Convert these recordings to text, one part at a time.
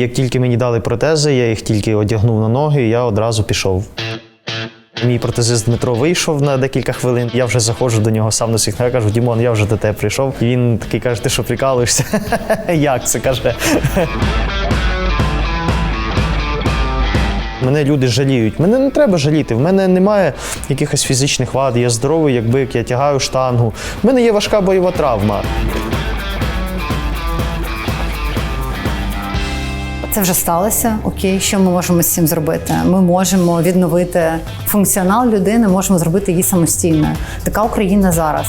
Як тільки мені дали протези, я їх тільки одягнув на ноги, і я одразу пішов. Мій протезист Дмитро вийшов на декілька хвилин. Я вже заходжу до нього сам на світ. Я кажу, Дімон, я вже до тебе прийшов. І він такий каже: ти що прикалуєшся? Як це каже? Мене люди жаліють. Мене не треба жаліти. В мене немає якихось фізичних вад. Я здоровий, як бик, я тягаю штангу. В мене є важка бойова травма. Це вже сталося. Окей, що ми можемо з цим зробити? Ми можемо відновити функціонал людини, можемо зробити її самостійною. Така Україна зараз.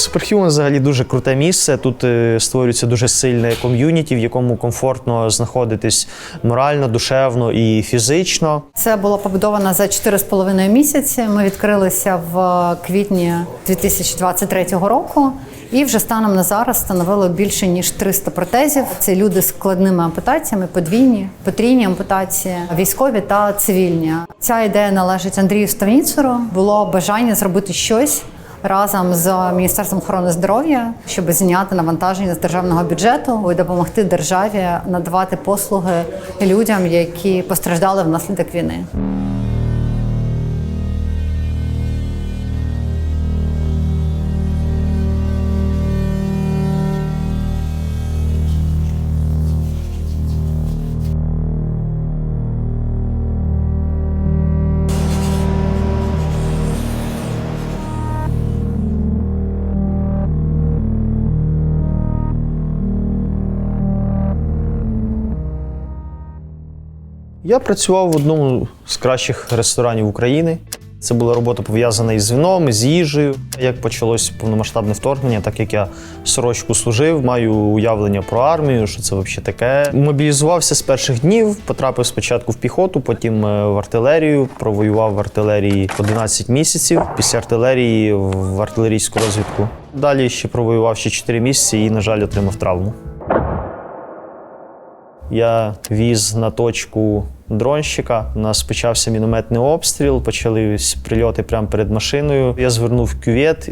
Суперхюман взагалі дуже круте місце. Тут е, створюється дуже сильне ком'юніті, в якому комфортно знаходитись морально, душевно і фізично. Це було побудовано за 4,5 місяці. Ми відкрилися в квітні 2023 року. І вже станом на зараз встановили більше ніж 300 протезів. Це люди з складними ампутаціями, подвійні, потрійні ампутації, військові та цивільні. Ця ідея належить Андрію Ставніцеру. Було бажання зробити щось разом з Міністерством охорони здоров'я, щоб зняти навантаження з державного бюджету і допомогти державі надавати послуги людям, які постраждали внаслідок війни. Я працював в одному з кращих ресторанів України. Це була робота пов'язана із вином, з їжею. Як почалось повномасштабне вторгнення, так як я сорочку служив, маю уявлення про армію, що це взагалі таке. Мобілізувався з перших днів, потрапив спочатку в піхоту, потім е, в артилерію. Провоював в артилерії 11 місяців. Після артилерії в артилерійську розвідку. Далі ще провоював ще 4 місяці і, на жаль, отримав травму. Я віз на точку дронщика. У нас почався мінометний обстріл, почались прильоти прямо перед машиною. Я звернув кювет,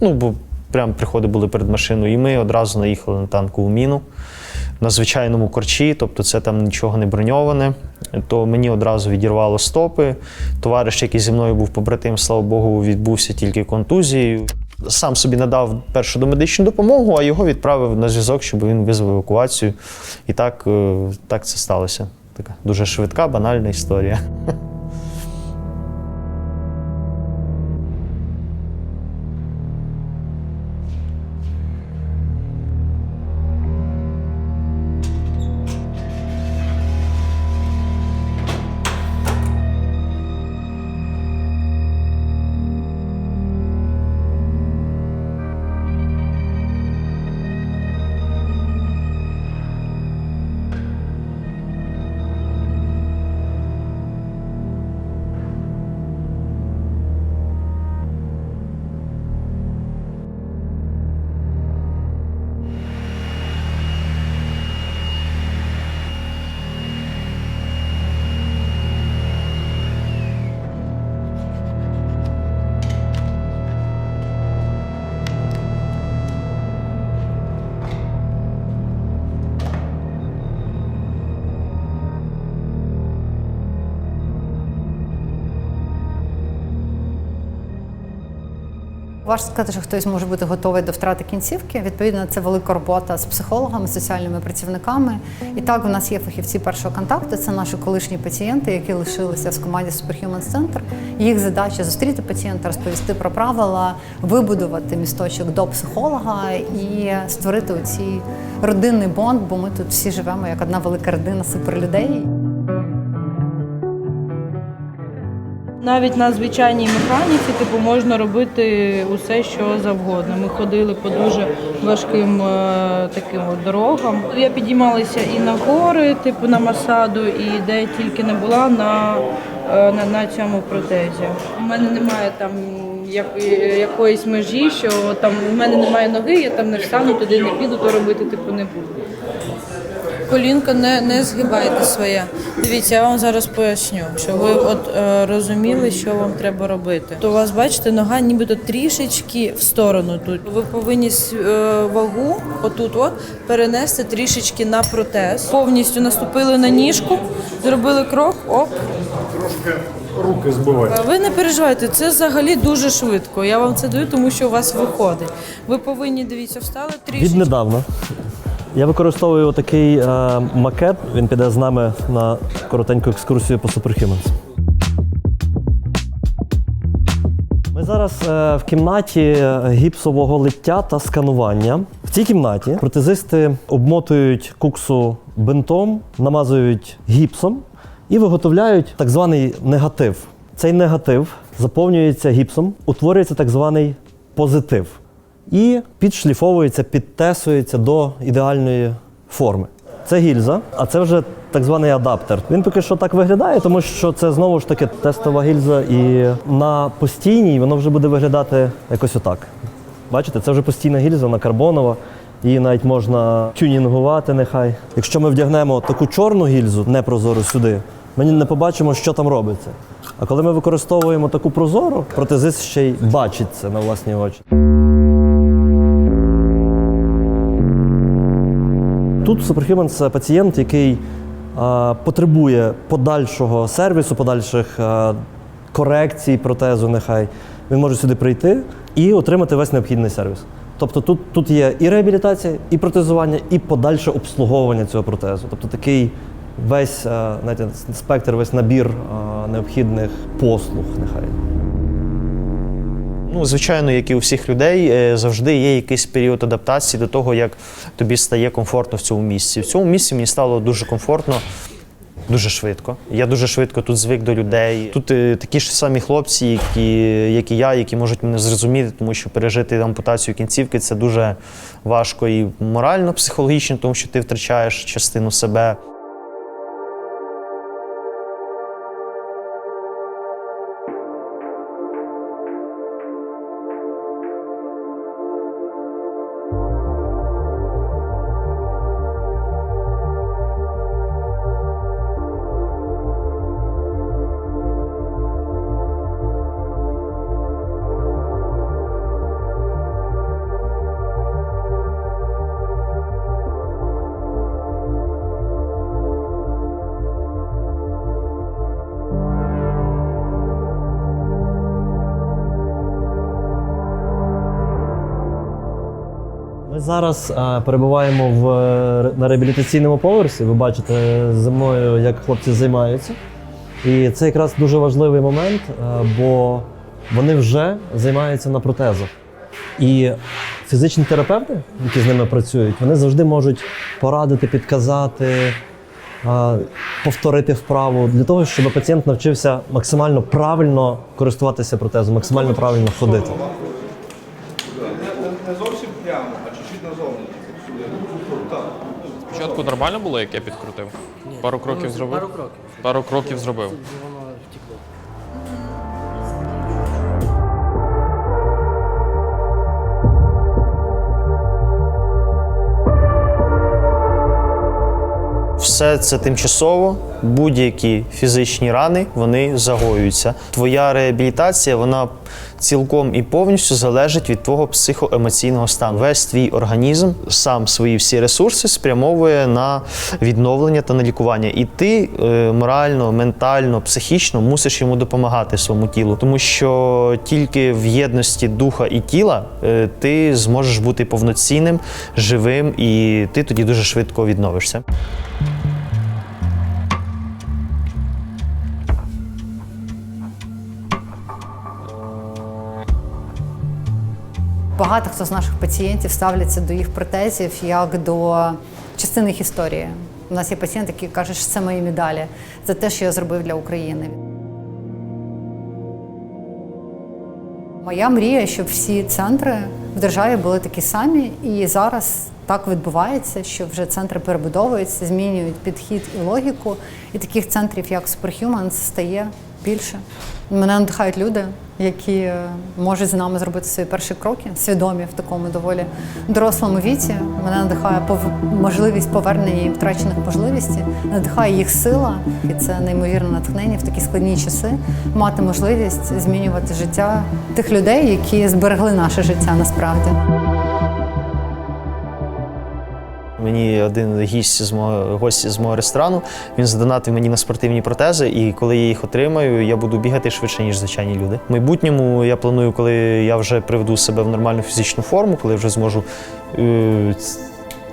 ну бо прямо приходи були перед машиною, і ми одразу наїхали на танкову міну на звичайному корчі, тобто це там нічого не броньоване. То мені одразу відірвало стопи. Товариш, який зі мною був побратим, слава Богу, відбувся тільки контузією. Сам собі надав першу домедичну допомогу, а його відправив на зв'язок, щоб він визвав евакуацію. І так, е, так це сталося. Така дуже швидка, банальна історія. Важко сказати, що хтось може бути готовий до втрати кінцівки. Відповідно, це велика робота з психологами, соціальними працівниками. І так, у нас є фахівці першого контакту. Це наші колишні пацієнти, які лишилися в команді Superhumans Center. Їх задача зустріти пацієнта, розповісти про правила, вибудувати місточок до психолога і створити оцій родинний бонд, бо ми тут всі живемо як одна велика родина суперлюдей. Навіть на звичайній механіці типу, можна робити усе, що завгодно. Ми ходили по дуже важким е, таким от дорогам. Я підіймалася і на гори, типу на Масаду, і де тільки не була на, е, на, на цьому протезі. У мене немає там як, якоїсь межі, що там у мене немає ноги, я там не встану, туди не піду, то робити типу не буду. Колінко не, не згибайте своє. Дивіться, я вам зараз поясню, що ви от е, розуміли, що вам треба робити. То у вас, бачите, нога нібито трішечки в сторону тут. Ви повинні е, вагу отут от перенести трішечки на протез. Повністю наступили на ніжку, зробили крок, оп. руки збивають. Ви не переживайте, це взагалі дуже швидко. Я вам це даю, тому що у вас виходить. Ви повинні дивіться, встали трішечки. Віднедавна. Я використовую такий е, макет. Він піде з нами на коротеньку екскурсію по Superhumans. Ми зараз е, в кімнаті е, гіпсового лиття та сканування. В цій кімнаті протезисти обмотують куксу бинтом, намазують гіпсом і виготовляють так званий негатив. Цей негатив заповнюється гіпсом, утворюється так званий позитив і підшліфовується, підтесується до ідеальної форми. Це гільза, а це вже так званий адаптер. Він поки що так виглядає, тому що це знову ж таки тестова гільза, і на постійній воно вже буде виглядати якось отак. Бачите, це вже постійна гільза, вона карбонова. Її навіть можна тюнінгувати нехай. Якщо ми вдягнемо таку чорну гільзу, непрозору сюди, ми не побачимо, що там робиться. А коли ми використовуємо таку прозору, протезист ще й бачить це на власні очі. Тут Superhuman – це пацієнт, який е, потребує подальшого сервісу, подальших е, корекцій протезу, нехай. Він може сюди прийти і отримати весь необхідний сервіс. Тобто тут, тут є і реабілітація, і протезування, і подальше обслуговування цього протезу. Тобто такий весь е, знаєте, спектр, весь набір необхідних послуг, нехай. Ну, звичайно, як і у всіх людей, е, завжди є якийсь період адаптації до того, як тобі стає комфортно в цьому місці. В цьому місці мені стало дуже комфортно. Дуже швидко. Я дуже швидко тут звик до людей. Тут е, такі ж самі хлопці, які, як і я, які можуть мене зрозуміти, тому що пережити ампутацію кінцівки це дуже важко і морально, психологічно, тому що ти втрачаєш частину себе. Зараз е, перебуваємо в, е, на реабілітаційному поверсі. Ви бачите зі мною, як хлопці займаються. І це якраз дуже важливий момент, е, бо вони вже займаються на протезах. І фізичні терапевти, які з ними працюють, вони завжди можуть порадити, підказати, повторити вправу для того, щоб пацієнт навчився максимально правильно користуватися протезом, максимально правильно ходити. Не зовсім прямо, а чуть-чуть назовні. Сюди. Так. Спочатку нормально було, як я підкрутив? Пару кроків зробив? Пару кроків. Пару кроків зробив. Все це тимчасово, будь-які фізичні рани вони загоюються. Твоя реабілітація вона цілком і повністю залежить від твого психоемоційного стану. Весь твій організм сам свої всі ресурси спрямовує на відновлення та на лікування. І ти е, морально, ментально, психічно мусиш йому допомагати своєму тілу, тому що тільки в єдності духа і тіла е, ти зможеш бути повноцінним, живим, і ти тоді дуже швидко відновишся. Багато хто з наших пацієнтів ставляться до їх протезів як до частини їх історії. У нас є пацієнт, який каже, що це мої медалі за те, що я зробив для України. Моя мрія, щоб всі центри в державі були такі самі, і зараз так відбувається, що вже центри перебудовуються, змінюють підхід і логіку. І таких центрів, як Superhumans, стає більше. Мене надихають люди, які е, можуть з нами зробити свої перші кроки, свідомі в такому доволі дорослому віці. Мене надихає можливість повернення їм втрачених можливостей, надихає їх сила, і це неймовірне натхнення в такі складні часи. Мати можливість змінювати життя тих людей, які зберегли наше життя насправді. Мені один гість з мого гості з мого ресторану. Він задонатив мені на спортивні протези, і коли я їх отримаю, я буду бігати швидше, ніж звичайні люди. В майбутньому я планую, коли я вже приведу себе в нормальну фізичну форму, коли вже зможу. е,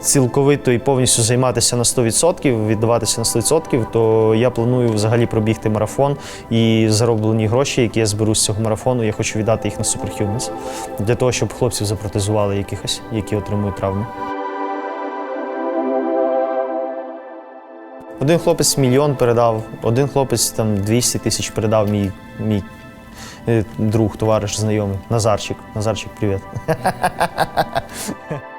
Цілковито і повністю займатися на 100%, віддаватися на 100%, то я планую взагалі пробігти марафон і зароблені гроші, які я зберу з цього марафону, я хочу віддати їх на Superhumans, для того, щоб хлопців запротезували якихось, які отримують травми. Один хлопець мільйон передав, один хлопець там 200 тисяч передав мій, мій е, друг, товариш, знайомий. Назарчик. Назарчик, привіт.